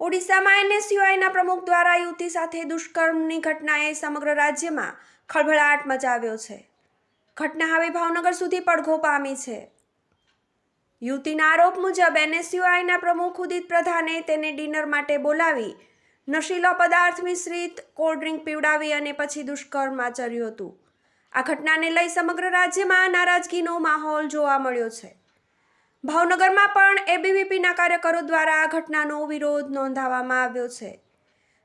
ઓડિશામાં એનએસયુઆઈના પ્રમુખ દ્વારા યુવતી સાથે દુષ્કર્મની ઘટનાએ સમગ્ર રાજ્યમાં ખળભળાટ મચાવ્યો છે. ઘટના હવે ભાવનગર સુધી પડઘો પામી છે. યુવતીના આરોપ મુજબ એનએસયુઆઈના પ્રમુખ ઉદિત પ્રધાને તેને ડિનર માટે બોલાવી નશીલો પદાર્થ મિશ્રિત કોલ્ડ ડ્રિંક પીવડાવી અને પછી દુષ્કર્મ આચર્યું હતું. આ ઘટનાને લઈ સમગ્ર રાજ્યમાં નારાજગીનો માહોલ જોવા મળ્યો છે. ભાવનગરમાં પણ એબીવીપીના કાર્યકરો દ્વારા આ ઘટનાનો વિરોધ નોંધાવવામાં આવ્યો છે.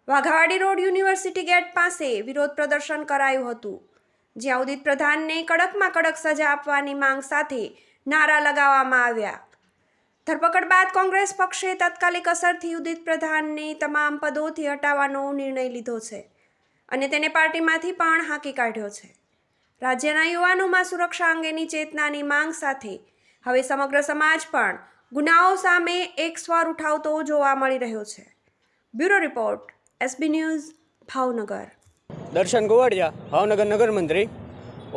વાઘાવાડી રોડ યુનિવર્સિટી ગેટ પાસે વિરોધ પ્રદર્શન કરાયું હતું, જ્યાં ઉદિત પ્રધાનને કડકમાં કડક સજા આપવાની માંગ સાથે નારા લગાવવામાં આવ્યા. ધરપકડ બાદ કોંગ્રેસ પક્ષે તાત્કાલિક અસરથી ઉદિત પ્રધાનને તમામ પદોથી હટાવવાનો નિર્ણય લીધો છે અને તેને પાર્ટીમાંથી પણ હાંકી કાઢ્યો છે. રાજ્યના યુવાનોમાં સુરક્ષા અંગેની ચેતનાની માંગ સાથે હવે સમગ્ર સમાજ પણ ગુનાઓ સામે એક સ્વર ઉઠાવતો જોવા મળી રહ્યો છે. Bureau report SB news Bhavnagar. Darshan Govadiya, Bhavnagar નગરમંત્રી.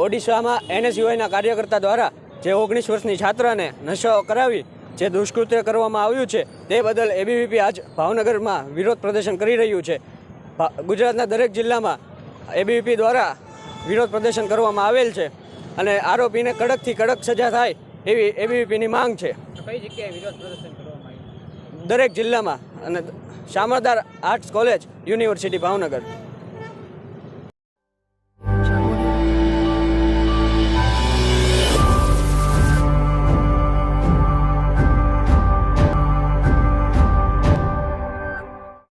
ઓડિશામાં એનએસયુઆઈના કાર્યકર્તા દ્વારા જે ઓગણીસ વર્ષની છાત્રાને નશો કરાવી જે દુષ્કૃત્ય કરવામાં આવ્યું છે તે બદલ એબીવીપી આજ ભાવનગરમાં વિરોધ પ્રદર્શન કરી રહ્યું છે. ગુજરાતના દરેક જિલ્લામાં એબીવીપી દ્વારા વિરોધ પ્રદર્શન કરવામાં આવેલ છે અને આરોપીને કડકથી કડક સજા થાય એવી એબીવીપીની માંગ છે. કઈ જગ્યાએ વિરોધ પ્રદર્શન કરવામાં દરેક જિલ્લામાં અને Shamaldas arts college university Bhavnagar.